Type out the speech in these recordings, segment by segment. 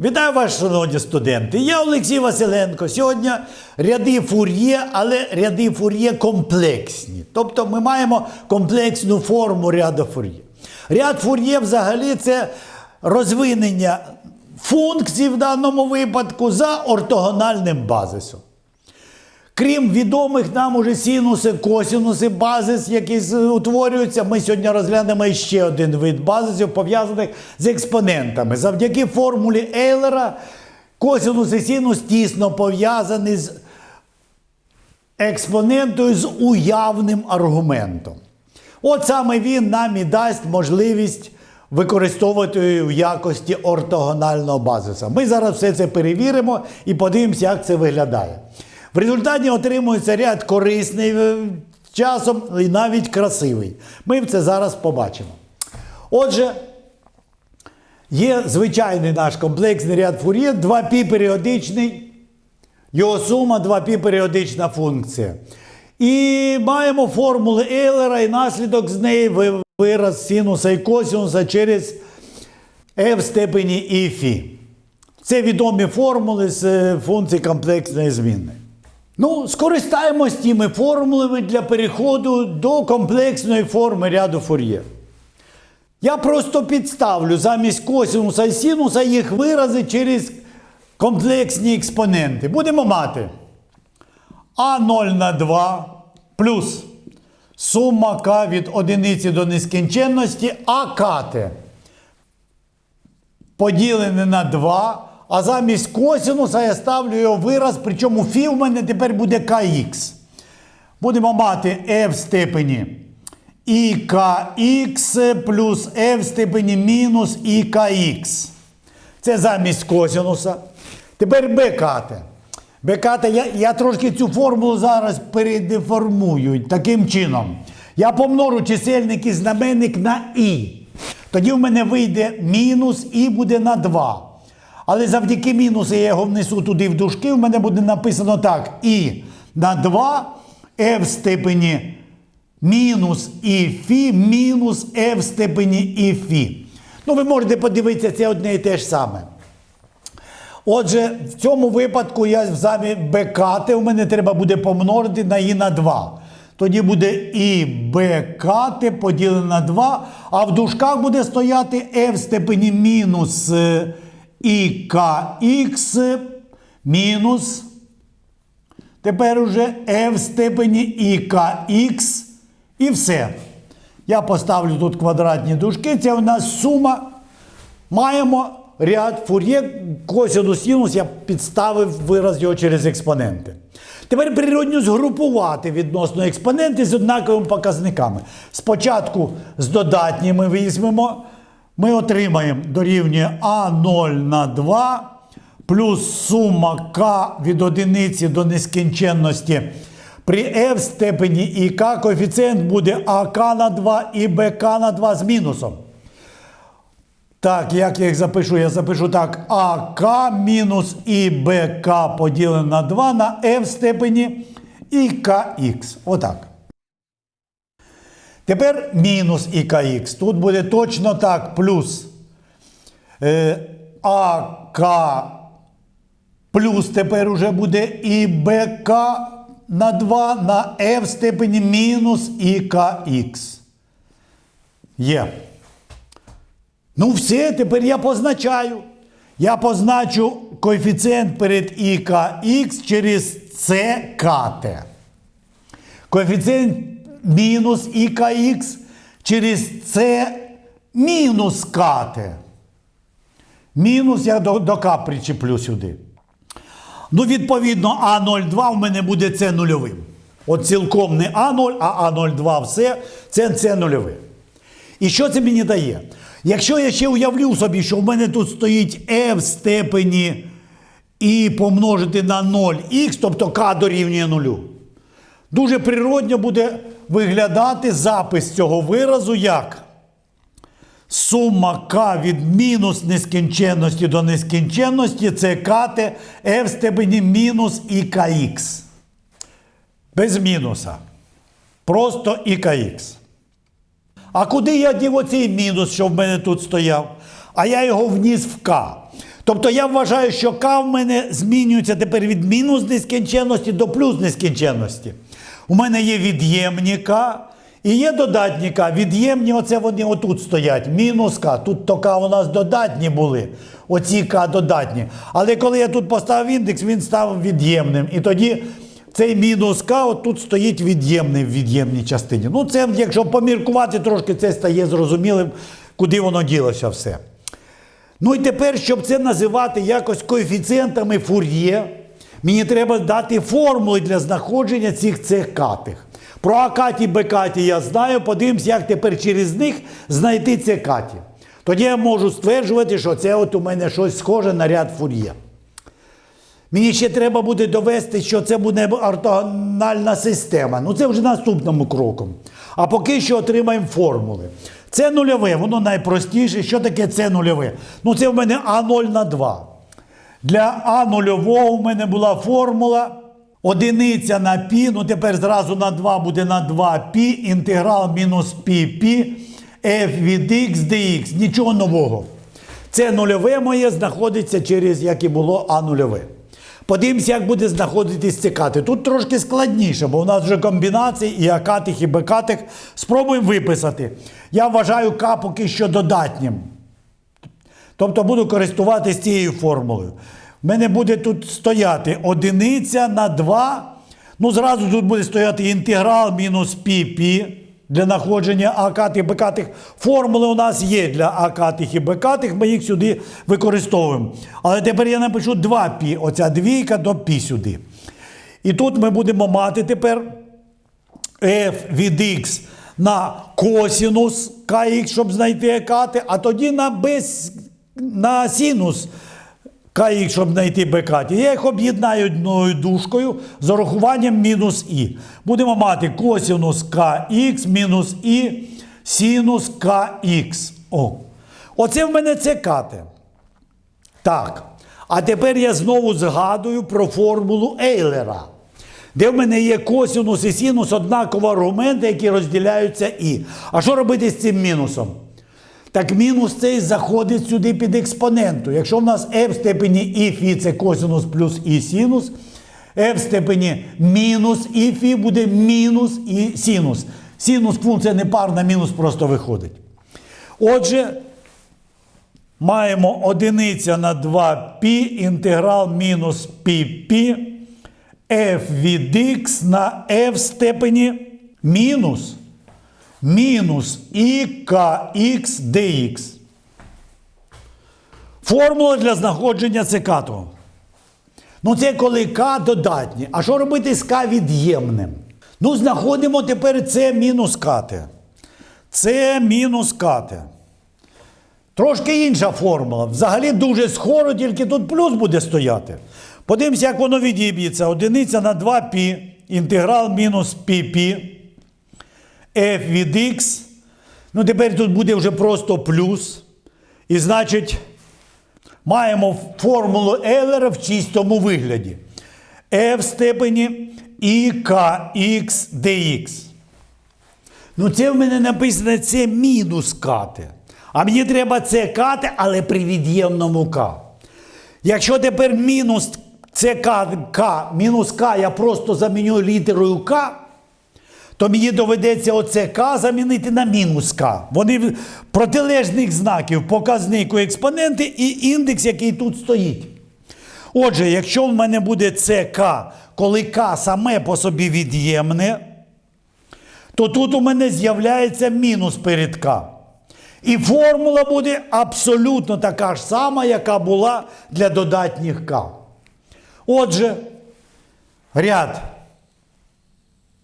Вітаю вас, шановні студенти. Я Олексій Василенко. Сьогодні ряди фур'є, але ряди фур'є комплексні. Тобто ми маємо комплексну форму ряду фур'є. Ряд фур'є взагалі це розвинення функцій в даному випадку за ортогональним базисом. Крім відомих нам уже синуси, косінуси, базис, які утворюються, ми сьогодні розглянемо ще один вид базисів, пов'язаних з експонентами. Завдяки формулі Ейлера косінус і синус тісно пов'язані з експонентою з уявним аргументом. От саме він нам і дасть можливість використовувати в якості ортогонального базиса. Ми зараз все це перевіримо і подивимося, як це виглядає. В результаті отримується ряд корисний е, часом і навіть красивий. Ми це зараз побачимо. Отже, є звичайний наш комплексний ряд фур'є, 2π періодичний, його сума 2π періодична функція. І маємо формули Ейлера і наслідок з неї вираз синуса і косинуса через f в степені і фі. Це відомі формули з е, функцій комплексної змінної. Ну, скористаємось тими формулами для переходу до комплексної форми ряду фур'є. Я просто підставлю замість косинуса і синуса їх вирази через комплексні експоненти. Будемо мати А0 на 2 плюс сума К від одиниці до нескінченності АКТ поділене на 2, а замість косинуса я ставлю його вираз, причому фі в мене тепер буде КХ. Будемо мати f в степені ІКХ плюс f в степені мінус ІКХ. Це замість косинуса. Тепер БКТ. БКТ, я, я трошки цю формулу зараз передеформую таким чином. Я помножу чисельник і знаменник на І. Тоді в мене вийде мінус І буде на 2. Але завдяки мінусу я його внесу туди в дужки, в мене буде написано так: І на 2 f в степені мінус і фі мінус f в степені і фі. Ну, ви можете подивитися, це одне і те ж саме. Отже, в цьому випадку я замі БКТ у мене треба буде помножити на І на 2. Тоді буде і БКТ поділене на 2, а в дужках буде стояти f в степені мінус е, ІКХ мінус. Тепер уже f в степені ІКХ і все. Я поставлю тут квадратні дужки. Це у нас сума. Маємо ряд фур'є, косинус, синус, я підставив вираз його через експоненти. Тепер природньо згрупувати відносно експоненти з однаковими показниками. Спочатку з додатніми візьмемо. Ми отримаємо дорівнює А0 на 2 плюс сума К від одиниці до нескінченності. При f степені ІК коефіцієнт буде АК на 2 і БК на 2 з мінусом. Так, як я їх запишу? Я запишу так: АК мінус ІБК поділене на 2 на F степені ІКХ. Отак. Тепер мінус ІКХ. Тут буде точно так, плюс е, АК плюс тепер уже буде ІБК на 2 на F в степені мінус ІКХ. Є. Ну, все, тепер я позначаю. Я позначу коефіцієнт перед ІКХ через ЦКТ. Коефіцієнт мінус ІКХ через С мінус КТ. Мінус я до, до К причеплю сюди. Ну, відповідно, А02 в мене буде С нульовим. От цілком не А0, а А02 все, це С нульове. І що це мені дає? Якщо я ще уявлю собі, що в мене тут стоїть f в степені і помножити на 0х, тобто k дорівнює нулю, дуже природньо буде виглядати запис цього виразу як сума k від мінус нескінченності до нескінченності це кт f в степені мінус ікх. Без мінуса. Просто ікх. А куди я дів оцей мінус, що в мене тут стояв? А я його вніс в К. Тобто я вважаю, що К в мене змінюється тепер від мінус нескінченності до плюс нескінченності. У мене є від'ємні К і є додатні К. Від'ємні, оце вони отут стоять. Мінус К. Тут то К у нас додатні були. Оці К додатні. Але коли я тут поставив індекс, він став від'ємним. І тоді цей мінус К тут стоїть від'ємний в від'ємній частині. Ну, це, якщо поміркувати трошки, це стає зрозумілим, куди воно ділося все. Ну і тепер, щоб це називати якось коефіцієнтами Фур'є, мені треба дати формули для знаходження цих цих катих. Про акаті бекаті я знаю, подивимось, як тепер через них знайти це каті. Тоді я можу стверджувати, що це от у мене щось схоже на ряд Фур'є. Мені ще треба буде довести, що це буде ортогональна система. Ну це вже наступному кроком. А поки що отримаємо формули. Це нульове, воно найпростіше. Що таке це нульове? Ну це в мене А0 на 2. Для А нульового у мене була формула одиниця на пі, ну тепер зразу на 2 буде на 2 пі, інтеграл мінус пі пі, f від x dx. Нічого нового. Це нульове моє знаходиться через, як і було, А нульове. Подивимося, як буде знаходитись ці кати. Тут трошки складніше, бо у нас вже комбінації і акатих, і бекатих. Спробуємо виписати. Я вважаю К поки що додатнім. Тобто буду користуватися цією формулою. У мене буде тут стояти одиниця на 2. Ну, зразу тут буде стояти інтеграл мінус пі пі для знаходження акатих бекатих. Формули у нас є для акатих і бекатих, ми їх сюди використовуємо. Але тепер я напишу 2 пі, оця двійка до пі сюди. І тут ми будемо мати тепер f від x на косінус kx, щоб знайти екати, а тоді на, без, на синус kx, щоб знайти бекаті. Я їх об'єднаю одною дужкою з урахуванням мінус і. Будемо мати косінус kx мінус і синус kx. О. Оце в мене це кати. Так. А тепер я знову згадую про формулу Ейлера, де в мене є косінус і синус однакові аргументи, які розділяються і. А що робити з цим мінусом? Так мінус цей заходить сюди під експоненту. Якщо в нас f в степені і фі це косінус плюс і синус, f в степені мінус і фі буде мінус і синус. Синус функція не парна, мінус просто виходить. Отже, маємо одиниця на 2π інтеграл мінус ππ f від x на f в степені мінус мінус ікх dx. Формула для знаходження цикату. Ну, це коли К додатні. А що робити з К від'ємним? Ну, знаходимо тепер С мінус кати. С мінус кати. Трошки інша формула. Взагалі дуже схоже, тільки тут плюс буде стояти. Подивимося, як воно відіб'ється. Одиниця на 2π, інтеграл мінус пі f від x. Ну, тепер тут буде вже просто плюс. І значить, маємо формулу Ейлера в чистому вигляді. f в степені ікх dx. Ну, це в мене написано це мінус кати. А мені треба це кати, але при від'ємному к. Якщо тепер мінус це к, к, мінус к я просто заміню літерою к, то мені доведеться оце К замінити на мінус К. Вони протилежних знаків, показнику експоненти і індекс, який тут стоїть. Отже, якщо в мене буде ЦК, коли К саме по собі від'ємне, то тут у мене з'являється мінус перед К. І формула буде абсолютно така ж сама, яка була для додатніх К. Отже, ряд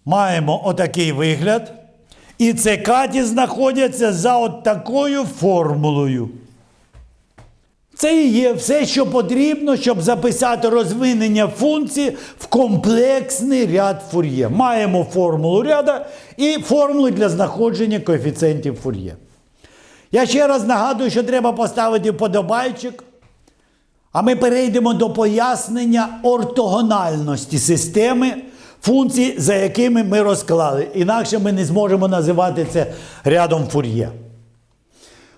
маємо отакий вигляд. І це каті знаходяться за от такою формулою. Це і є все, що потрібно, щоб записати розвинення функції в комплексний ряд фур'є. Маємо формулу ряда і формули для знаходження коефіцієнтів фур'є. Я ще раз нагадую, що треба поставити вподобайчик. А ми перейдемо до пояснення ортогональності системи функцій, за якими ми розклали. Інакше ми не зможемо називати це рядом фур'є.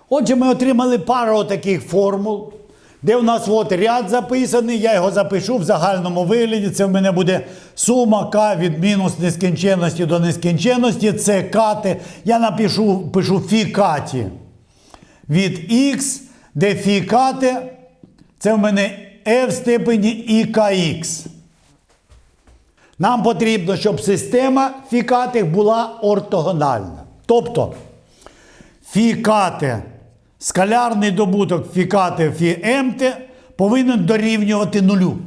Отже, ми отримали пару таких формул. де у нас от ряд записаний, я його запишу в загальному вигляді. Це в мене буде сума К від мінус нескінченності до нескінченності. Це кати. Я напишу пишу фі каті від х, де фі кати, це в мене e в степені і kx. Нам потрібно, щоб система фікатих була ортогональна. Тобто фікати, скалярний добуток фікати фіемте повинен дорівнювати нулю.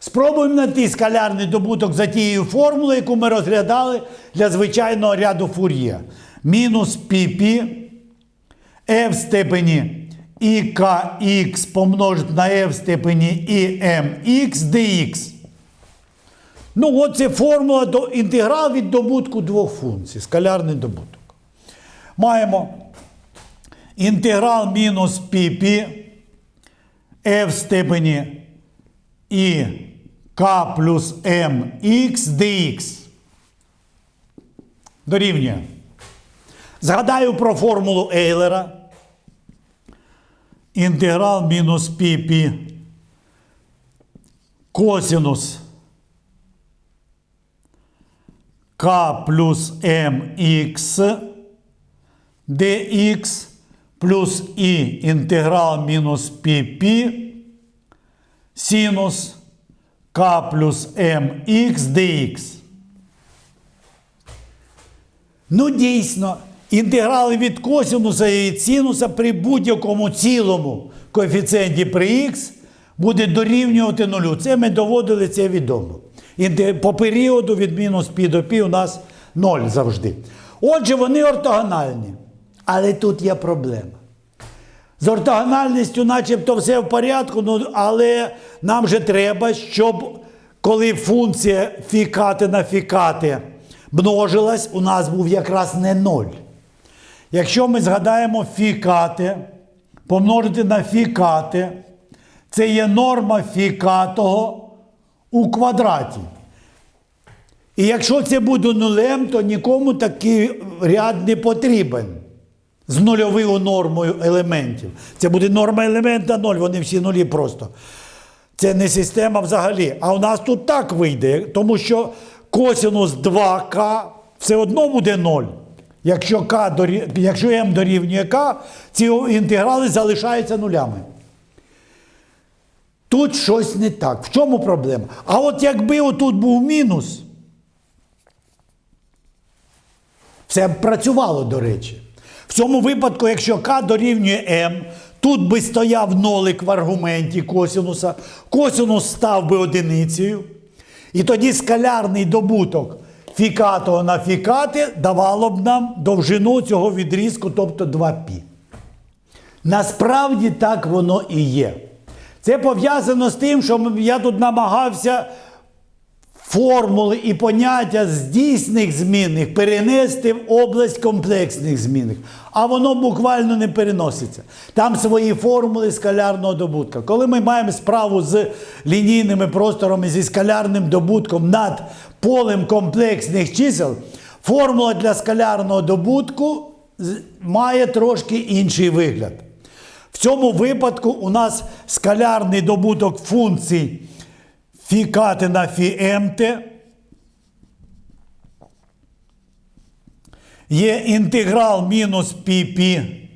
Спробуємо знайти скалярний добуток за тією формулою, яку ми розглядали для звичайного ряду фур'є. Мінус ππ e в степені і kx помножити на e в степені і mx dx. Ну, от це формула до інтеграл від добутку двох функцій, скалярний добуток. Маємо інтеграл мінус ππ e в степені і k плюс mx dx. Дорівнює. Згадаю про формулу Ейлера. Інтеграл мінус ππ косинус k плюс mx dx плюс і інтеграл мінус ππ синус k плюс mx dx. Ну, дійсно, інтеграли від косинуса і синуса при будь-якому цілому коефіцієнті при х буде дорівнювати нулю. Це ми доводили, це відомо. Інте- По періоду від мінус π до π у нас 0 завжди. Отже, вони ортогональні. Але тут є проблема. З ортогональністю, начебто, все в порядку, ну, але нам же треба, щоб коли функція фікати на фікати множилась, у нас був якраз не 0. Якщо ми згадаємо фікати, помножити на фікати, це є норма фікатого у квадраті. І якщо це буде нулем, то нікому такий ряд не потрібен з нульовою нормою елементів. Це буде норма елемента 0, вони всі нулі просто. Це не система взагалі. А у нас тут так вийде, тому що косинус 2К все одно буде 0. Якщо, К. Якщо m дорівнює К, ці інтеграли залишаються нулями. Тут щось не так. В чому проблема? А от якби отут був мінус, все б працювало, до речі. В цьому випадку, якщо К дорівнює М, тут би стояв нолик в аргументі косинуса, косинус став би одиницею, і тоді скалярний добуток фікатого на фікати давало б нам довжину цього відрізку, тобто 2π. Насправді так воно і є. Це пов'язано з тим, що я тут намагався формули і поняття з дійсних змінних перенести в область комплексних змінних. А воно буквально не переноситься. Там свої формули скалярного добутка. Коли ми маємо справу з лінійними просторами зі скалярним добутком над полем комплексних чисел, формула для скалярного добутку має трошки інший вигляд. В цьому випадку у нас скалярний добуток функцій фікати на фіемте є інтеграл мінус пі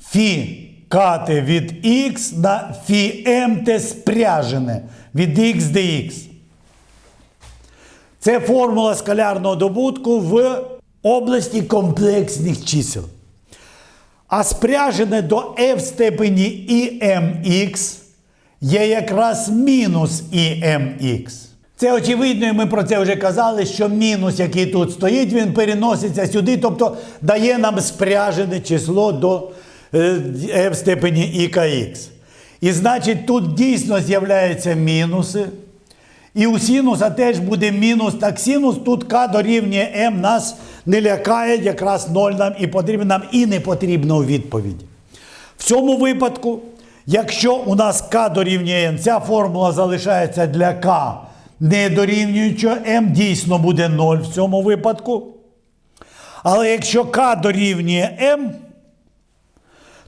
фі кати від х на фіемте спряжене від х dx. Це формула скалярного добутку в області комплексних чисел. А спряжене до f в степені imx є якраз мінус imx. Це очевидно, і ми про це вже казали, що мінус, який тут стоїть, він переноситься сюди, тобто дає нам спряжене число до е, f в степені ikx. І значить, тут дійсно з'являються мінуси. І у синуса теж буде мінус. Так синус тут К дорівнює М нас не лякає, якраз 0 нам і потрібно нам і не потрібно у відповіді. В цьому випадку, якщо у нас К дорівнює М, ця формула залишається для К не дорівнюючого М, дійсно буде 0 в цьому випадку. Але якщо К дорівнює М,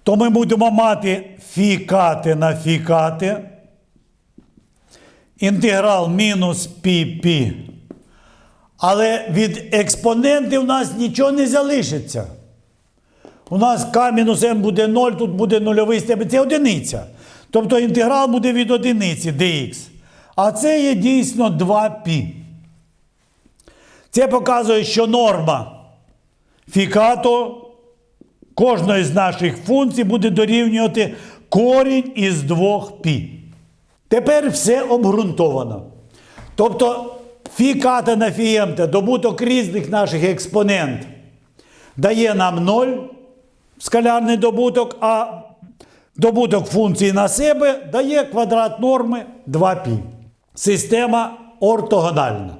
то ми будемо мати фікати на фікати. Інтеграл мінус пі пі. Але від експоненти у нас нічого не залишиться. У нас k мінус m буде 0, тут буде нульовий степень. Це одиниця. Тобто інтеграл буде від одиниці dx. А це є дійсно 2π. Це показує, що норма фікато кожної з наших функцій буде дорівнювати корінь із 2π. Тепер все обґрунтовано. Тобто фіката на фіємта, добуток різних наших експонент дає нам 0 скалярний добуток, а добуток функції на себе дає квадрат норми 2π. Система ортогональна.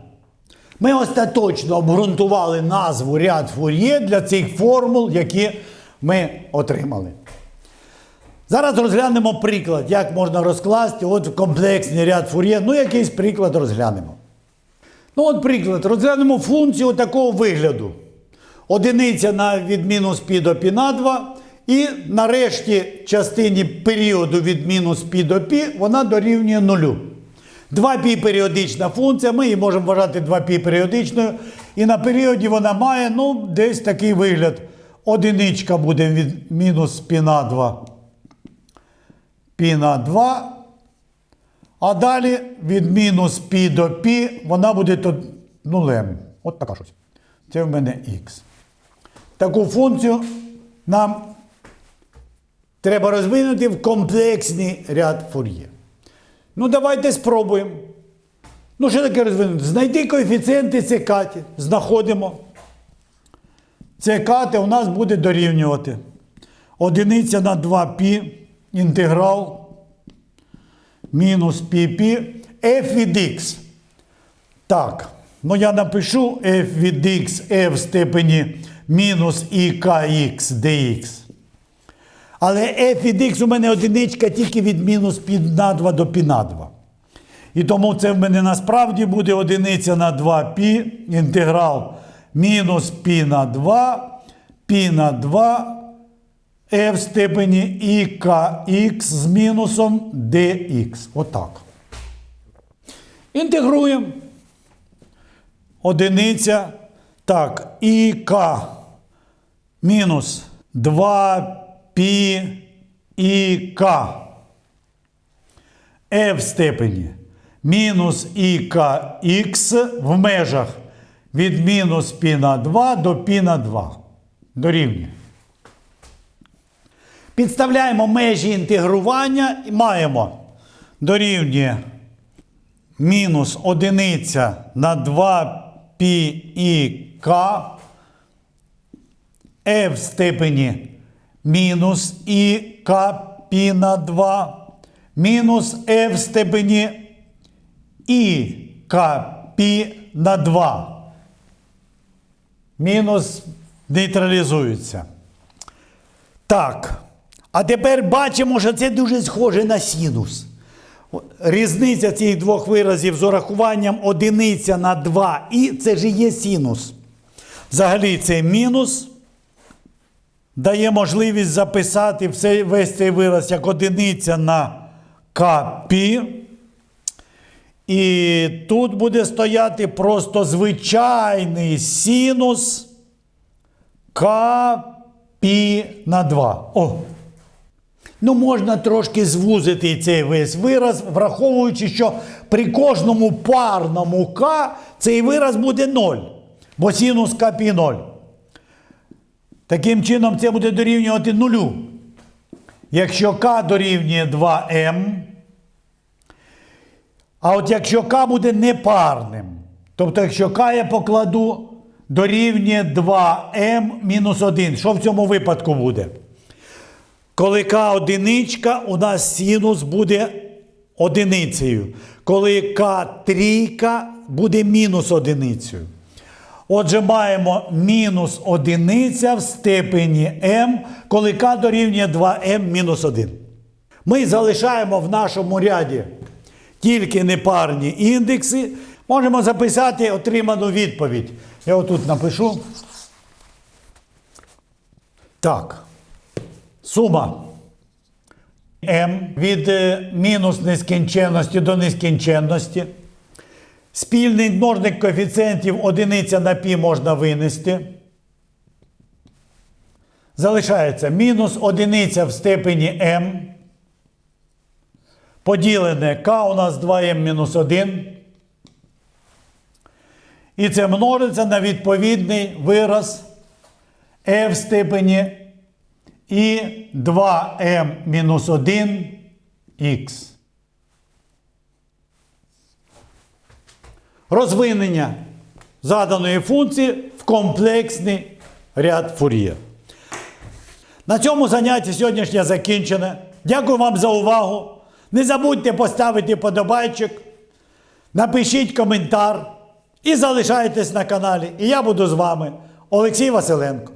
Ми остаточно обґрунтували назву ряд фур'є для цих формул, які ми отримали. Зараз розглянемо приклад, як можна розкласти от комплексний ряд фур'є. Ну, якийсь приклад розглянемо. Ну, от приклад, розглянемо функцію такого вигляду. Одиниця на від мінус пі до пі на 2. І нарешті частині періоду від мінус пі до пі вона дорівнює нулю. 2π періодична функція, ми її можемо вважати 2π періодичною. І на періоді вона має ну, десь такий вигляд. Одиничка буде від мінус пі на 2. Пі на 2. А далі від мінус пі до пі вона буде нулем. От така щось. Це в мене х. Таку функцію нам треба розвинути в комплексний ряд фур'є. Ну, давайте спробуємо. Ну, що таке розвинути? Знайти коефіцієнти цикаті. Знаходимо. Цикати у нас буде дорівнювати. Одиниця на 2π інтеграл мінус пі f від x. Так, ну я напишу f від x f в степені мінус ikx dx. Але f від x у мене одиничка тільки від мінус пі на 2 до пі на 2. І тому це в мене насправді буде одиниця на 2π інтеграл мінус пі на 2, пі на 2 f в степені ikx з мінусом dx. Отак. Інтегруємо. Одиниця. Так, ік мінус 2 пі і к. F в степені мінус ікх в межах від мінус пі на 2 до пі на 2. Дорівнює. Підставляємо межі інтегрування і маємо дорівнює мінус одиниця на 2 пі і f в степені мінус і к пі на 2 мінус f в степені і к пі на 2. Мінус нейтралізується. Так. А тепер бачимо, що це дуже схоже на синус. Різниця цих двох виразів з урахуванням одиниця на 2 і це ж є синус. Взагалі це мінус дає можливість записати весь цей вираз як одиниця на КП. І тут буде стояти просто звичайний синус КП на 2. О! Ну, можна трошки звузити цей весь вираз, враховуючи, що при кожному парному К цей вираз буде 0, бо синус К пі 0. Таким чином, це буде дорівнювати нулю. Якщо К дорівнює 2М, а от якщо К буде непарним, тобто, якщо К я покладу дорівнює 2М мінус 1, що в цьому випадку буде? Коли одиничка, у нас синус буде одиницею. Коли К трійка, буде мінус одиницею. Отже, маємо мінус одиниця в степені m, коли k дорівнює 2m мінус 1. Ми залишаємо в нашому ряді тільки непарні індекси. Можемо записати отриману відповідь. Я отут напишу. Так. Сума m від е, мінус нескінченності до нескінченності. Спільний множник коефіцієнтів одиниця на пі можна винести. Залишається мінус одиниця в степені m. Поділене k у нас 2m мінус 1. І це множиться на відповідний вираз e в степені і 2m-1х. Розвинення заданої функції в комплексний ряд фур'є. На цьому заняття сьогоднішнє закінчене. Дякую вам за увагу. Не забудьте поставити подобайчик, напишіть коментар і залишайтесь на каналі. І я буду з вами, Олексій Василенко.